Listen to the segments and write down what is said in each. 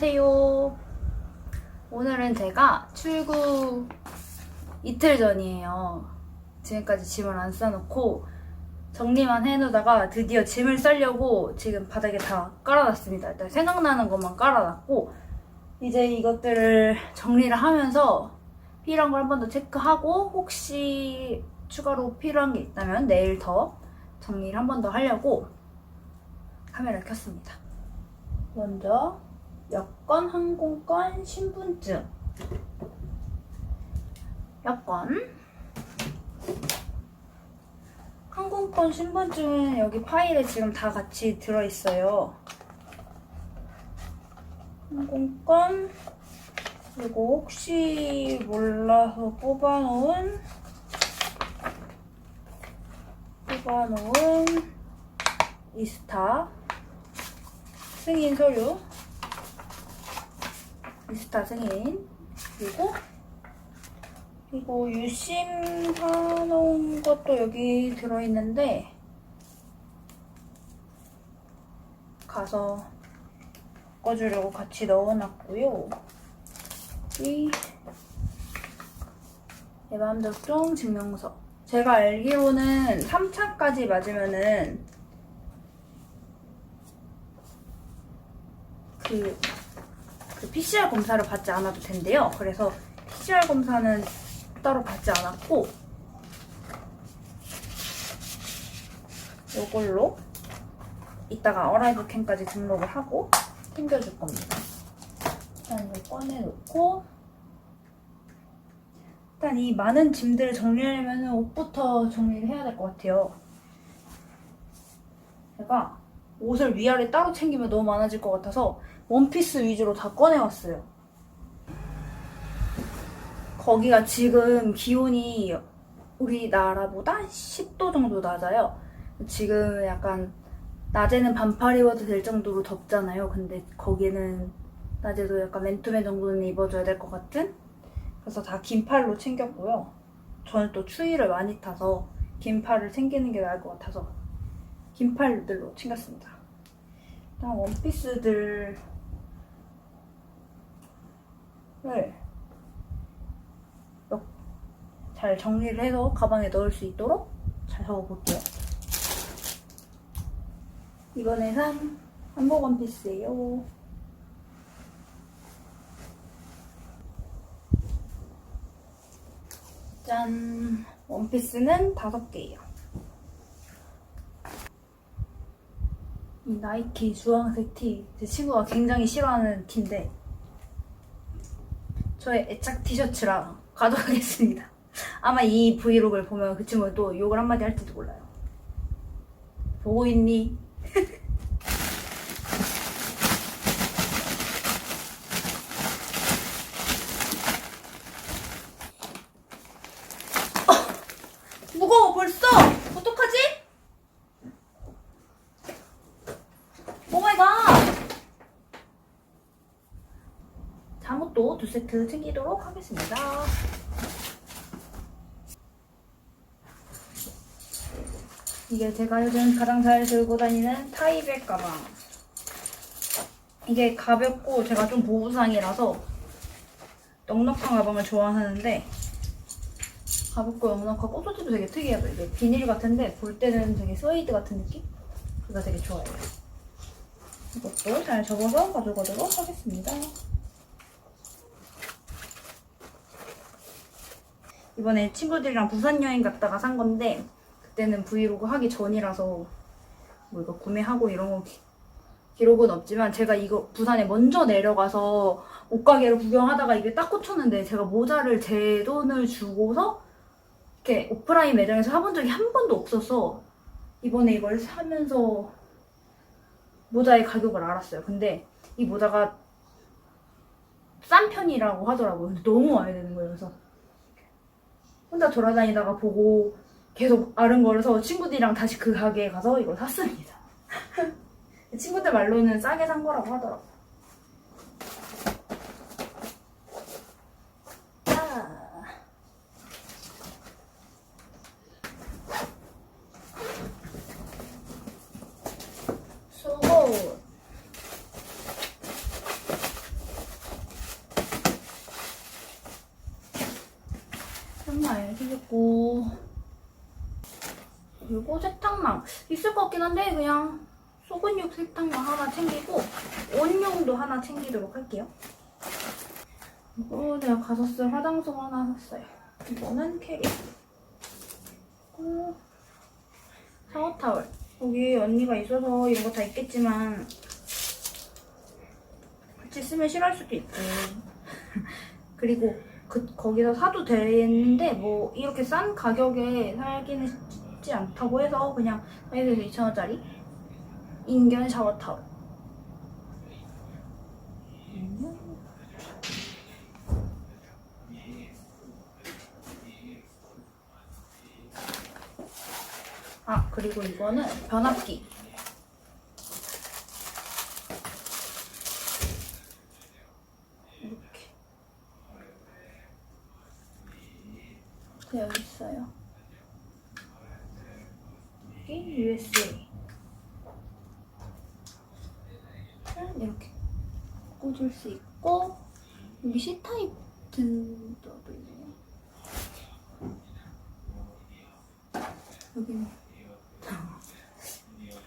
안녕하세요. 오늘은 제가 출구 이틀 전이에요. 지금까지 짐을 안 싸놓고 정리만 해놓다가 드디어 짐을 싸려고 지금 바닥에 다 깔아놨습니다. 일단 생각나는 것만 깔아놨고 이제 이것들을 정리를 하면서 필요한 걸 한 번 더 체크하고 혹시 추가로 필요한 게 있다면 내일 더 정리를 한 번 더 하려고 카메라를 켰습니다. 먼저 여권, 항공권, 신분증. 여권. 항공권, 신분증은 여기 파일에 지금 다 같이 들어있어요. 항공권, 그리고 혹시 몰라서 뽑아놓은, 뽑아놓은 이스타, 승인 서류, 미스터 승인 그리고 그리고 유심 사놓은 것도 여기 들어있는데 가서 바꿔주려고 같이 넣어놨고요. 이 예방접종 증명서. 제가 알기로는 3차까지 맞으면은 그 그 PCR 검사를 받지 않아도 된대요. 그래서 PCR 검사는 따로 받지 않았고 이걸로 이따가 어라이브 캠까지 등록을 하고 챙겨줄 겁니다. 일단 이거 꺼내놓고 일단 이 많은 짐들을 정리하려면 옷부터 정리를 해야 될 것 같아요. 제가 옷을 위아래 따로 챙기면 너무 많아질 것 같아서 원피스 위주로 다 꺼내왔어요. 거기가 지금 기온이 우리나라보다 10도 정도 낮아요. 지금 약간 낮에는 반팔 입어도 될 정도로 덥잖아요. 근데 거기는 낮에도 약간 맨투맨 정도는 입어줘야 될 것 같은? 그래서 다 긴팔로 챙겼고요. 저는 또 추위를 많이 타서 긴팔을 챙기는 게 나을 것 같아서 긴팔들로 챙겼습니다. 일단 원피스들 을잘 정리를 해서 가방에 넣을 수 있도록 잘 적어볼게요. 이번에 산 한복 원피스예요. 짠! 원피스는 다섯 개예요. 이 나이키 주황색 티, 제 친구가 굉장히 싫어하는 티인데 저의 애착 티셔츠랑 가져가겠습니다. 아마 이 브이로그를 보면 그 친구는 또 욕을 한마디 할지도 몰라요. 보고 있니? 어! 무거워 벌써! 어떡하지? 오마이갓! 잠옷도 두 세트 챙기도록 하겠습니다. 이게 제가 요즘 가장 잘 들고 다니는 타이백 가방. 이게 가볍고 제가 좀 보부상이라서 넉넉한 가방을 좋아하는데 가볍고 넉넉하고 소재도 되게 특이하죠. 이게 비닐 같은데 볼 때는 되게 스웨이드 같은 느낌? 그가 되게 좋아요. 이것도 잘 접어서 가져가도록 하겠습니다. 이번에 친구들이랑 부산 여행 갔다가 산 건데 그때는 브이로그 하기 전이라서 뭐 이거 구매하고 이런 거 기- 기록은 없지만 제가 이거 부산에 먼저 내려가서 옷가게를 구경하다가 이게 딱 꽂혔는데 제가 모자를 제 돈을 주고서 이렇게 오프라인 매장에서 사본 적이 한 번도 없어서 이번에 이걸 사면서 모자의 가격을 알았어요. 근데 이 모자가 싼 편이라고 하더라고요. 근데 너무 와야 되는 거예요. 그래서 혼자 돌아다니다가 보고 계속 아른거려서 친구들이랑 다시 그 가게에 가서 이걸 샀습니다. 친구들 말로는 싸게 산 거라고 하더라고요. 자. 속옷 챙겼고 그리고 세탁망 있을 것 같긴 한데 그냥 소근육 세탁망 하나 챙기고 온용도 하나 챙기도록 할게요. 그리고 제가 가서 쓸 화장솜 하나 샀어요. 이거는 캐리. 그리고 샤워타월. 여기 언니가 있어서 이런 거 다 있겠지만 같이 쓰면 싫어할 수도 있고 그리고 그 거기서 사도 되는데 뭐 이렇게 싼 가격에 살기는 쉽지 않다고 해서 그냥 사이즈에서 2,000원짜리 인견 샤워타월 아 그리고 이거는 변압기 이렇게 되어 있어요. 여기 USB 이렇게 꽂을 수 있고 여기 C 타입 든도 있네요. 여기는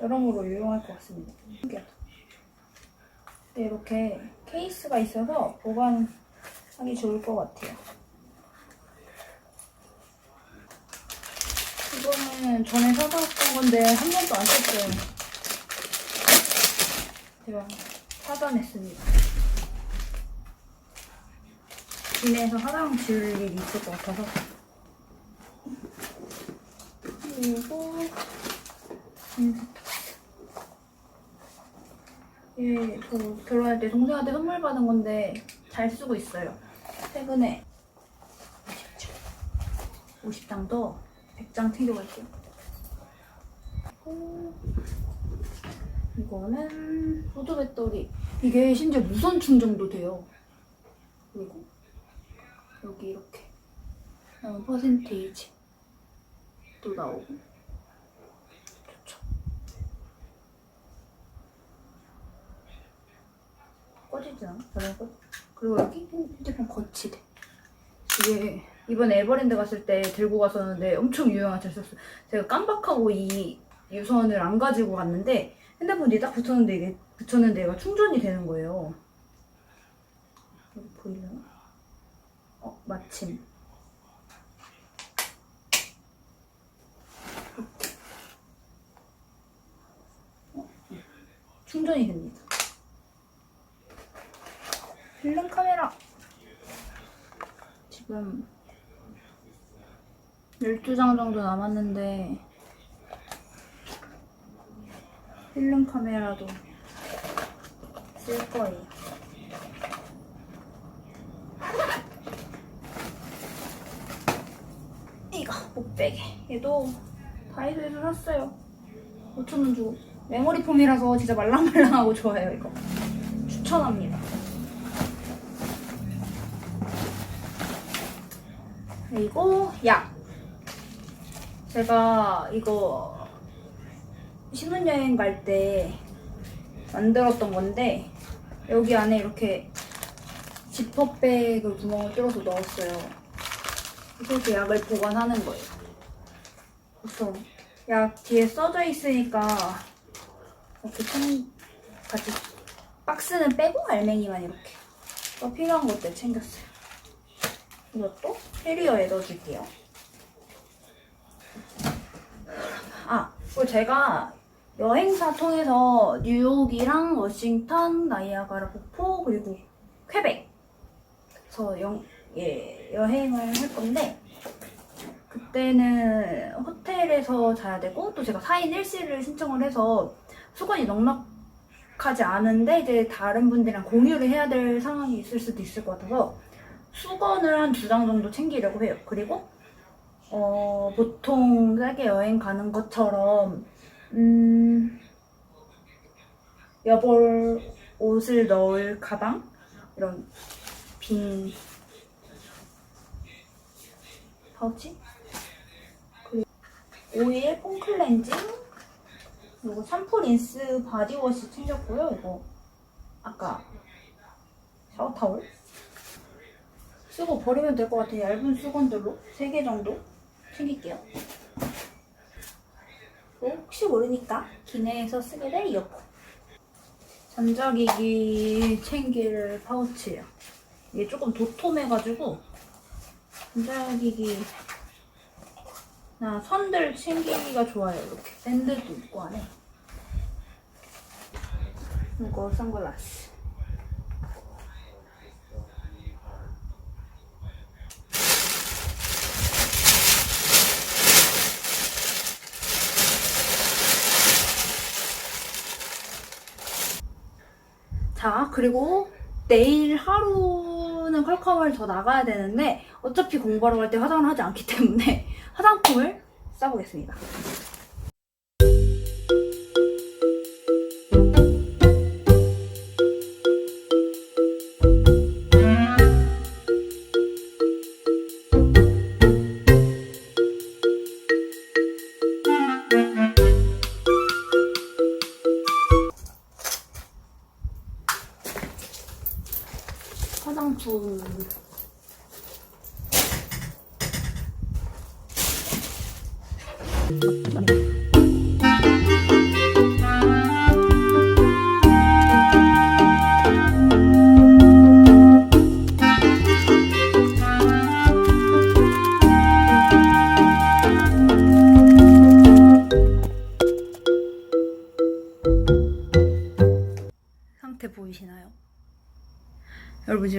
여러모로 유용할 것 같습니다. 신기하다. 네, 이렇게 케이스가 있어서 보관하기 좋을 것 같아요. 이거는 전에 사다 왔던 건데 한 번도 안 썼어요. 제가 사다 냈습니다. 집에서 화장 지울 일이 있을 것 같아서. 그리고 음. 예, 저 결혼할 때 동생한테 선물 받은 건데 잘 쓰고 있어요. 최근에 50장도 100장 챙겨갈게요. 이거는 보조 배터리. 이게 심지어 무선 충전도 돼요. 그리고 여기 이렇게 나온 퍼센테이지 또 나오고 좋죠. 꺼지지 않아? 전화 꺼. 그리고 여기 핸드폰 거치대. 이게 이번 에버랜드 갔을 때 들고 갔었는데 엄청 유용한 잘 썼어요. 제가 깜빡하고 이 유선을 안 가지고 갔는데 핸드폰 뒤에 딱 붙였는데 이게 붙였는데 얘가 충전이 되는 거예요. 여기 보이려나? 어 마침. 어, 충전이 됩니다. 필름 카메라. 지금 12장 정도 남았는데 필름 카메라도 쓸 거예요. 이거 목베개. 얘도 다이소에서 샀어요. 5천원 주고. 메모리 폼이라서 진짜 말랑말랑하고 좋아요, 이거. 추천합니다. 그리고 약. 제가 이거 신혼여행 갈 때 만들었던 건데 여기 안에 이렇게 지퍼백을 구멍을 뚫어서 넣었어요. 이렇게 약을 보관하는 거예요. 그래서 약 뒤에 써져 있으니까 이렇게 청 같이 박스는 빼고 알맹이만 이렇게 또 필요한 것들 챙겼어요. 이것도 캐리어에 넣어줄게요. 아, 그리고 제가 여행사 통해서 뉴욕이랑 워싱턴, 나이아가라 폭포, 그리고 퀘벡. 그래서 영, 예, 여행을 할 건데, 그때는 호텔에서 자야 되고, 또 제가 4인 1실을 신청을 해서 수건이 넉넉하지 않은데, 이제 다른 분들이랑 공유를 해야 될 상황이 있을 수도 있을 것 같아서, 수건을 한 두 장 정도 챙기려고 해요. 그리고 어, 보통 세계 여행 가는 것처럼 음, 여벌 옷을 넣을 가방 이런 빈 파우치 그리고 오일, 폼클렌징 그리고 샴푸, 린스, 바디워시 챙겼고요. 이거 아까 샤워타올 쓰고 버리면 될 것 같아요. 얇은 수건들로 3개 정도 챙길게요. 또 혹시 모르니까 기내에서 쓰게 될 이어폰. 전자기기 챙길 파우치예요. 이게 조금 도톰해가지고 전자기기 나 선들 챙기기가 좋아요. 이렇게 밴드도 있고 안에. 이거 선글라스. 자, 그리고 내일 하루는 컬컴을 더 나가야 되는데 어차피 공부하러 갈 때 화장을 하지 않기 때문에 화장품을 써보겠습니다.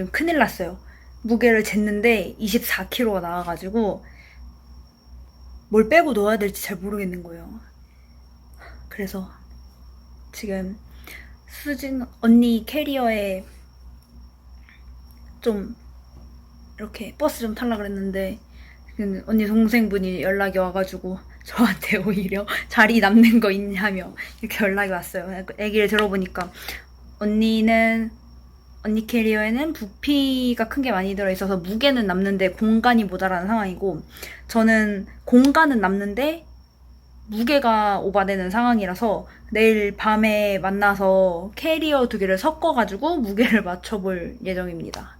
지금 큰일 났어요. 무게를 쟀는데 24kg가 나와가지고 뭘 빼고 넣어야 될지 잘 모르겠는 거예요. 그래서 지금 수진 언니 캐리어에 좀 이렇게 버스 좀 탈라 그랬는데 언니 동생분이 연락이 와가지고 저한테 오히려 자리 남는 거 있냐며 이렇게 연락이 왔어요. 얘기를 들어보니까 언니는 언니 캐리어에는 부피가 큰 게 많이 들어있어서 무게는 남는데 공간이 모자라는 상황이고 저는 공간은 남는데 무게가 오바되는 상황이라서 내일 밤에 만나서 캐리어 두 개를 섞어가지고 무게를 맞춰볼 예정입니다.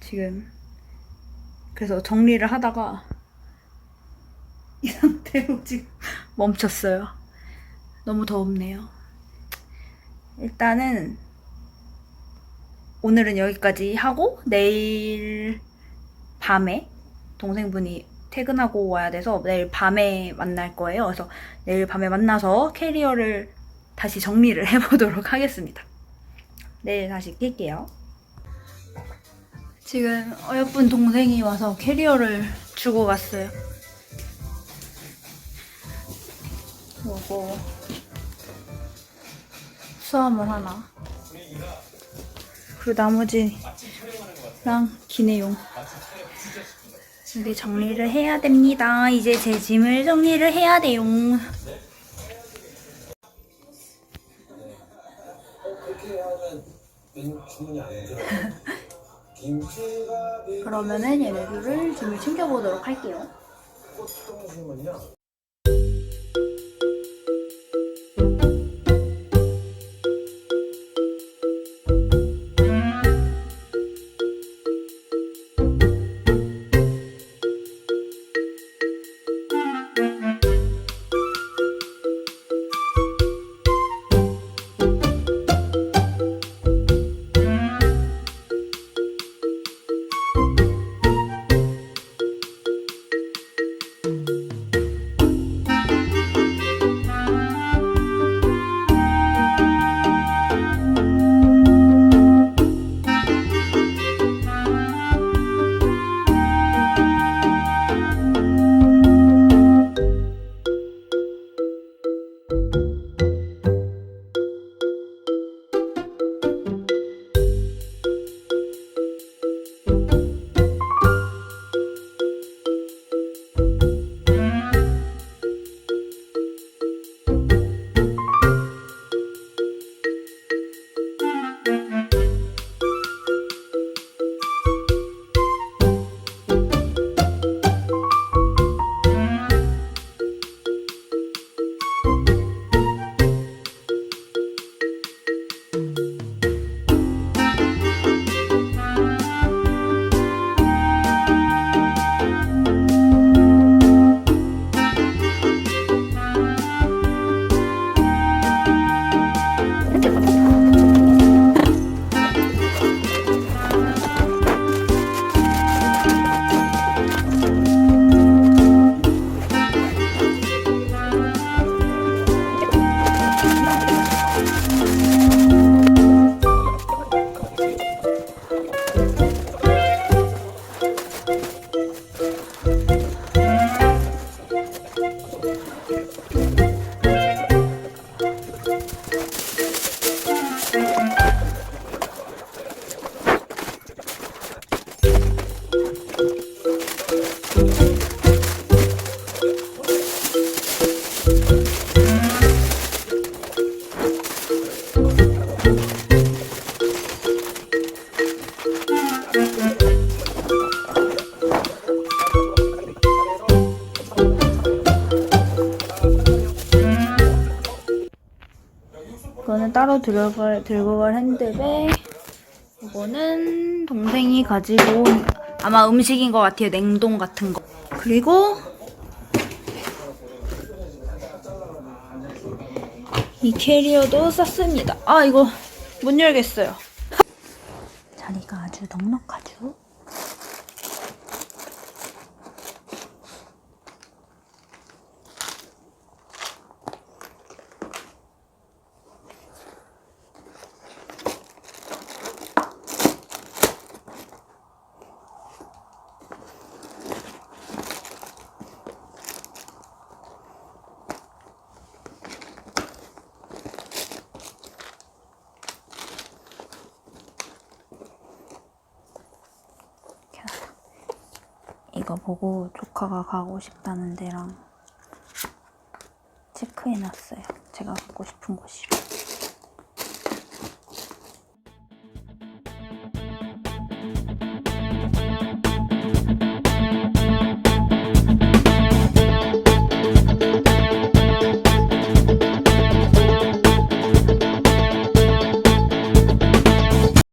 지금 그래서 정리를 하다가 이 상태로 지금 멈췄어요. 너무 덥네요. 일단은 오늘은 여기까지 하고 내일 밤에 동생분이 퇴근하고 와야 돼서 내일 밤에 만날 거예요. 그래서 내일 밤에 만나서 캐리어를 다시 정리를 해보도록 하겠습니다. 내일 다시 낄게요. 지금 어여쁜 동생이 와서 캐리어를 주고 갔어요. 요거 수화물 하나. 그리고 나머지랑 기내용. 우리 정리를 해야 됩니다. 이제 제 짐을 정리를 해야 돼요. 그러면은 얘네들을 짐을 챙겨보도록 할게요. 꽃동심은요. 들어갈, 들고 갈 핸드백. 이거는 동생이 가지고 온 아마 음식인 것 같아요. 냉동 같은 거. 그리고 이 캐리어도 쌌습니다. 아 이거 못 열겠어요. 자리가 아주 넉넉하죠. 이거 보고 조카가 가고 싶다는 데랑 체크해놨어요. 제가 가고 싶은 곳이랑.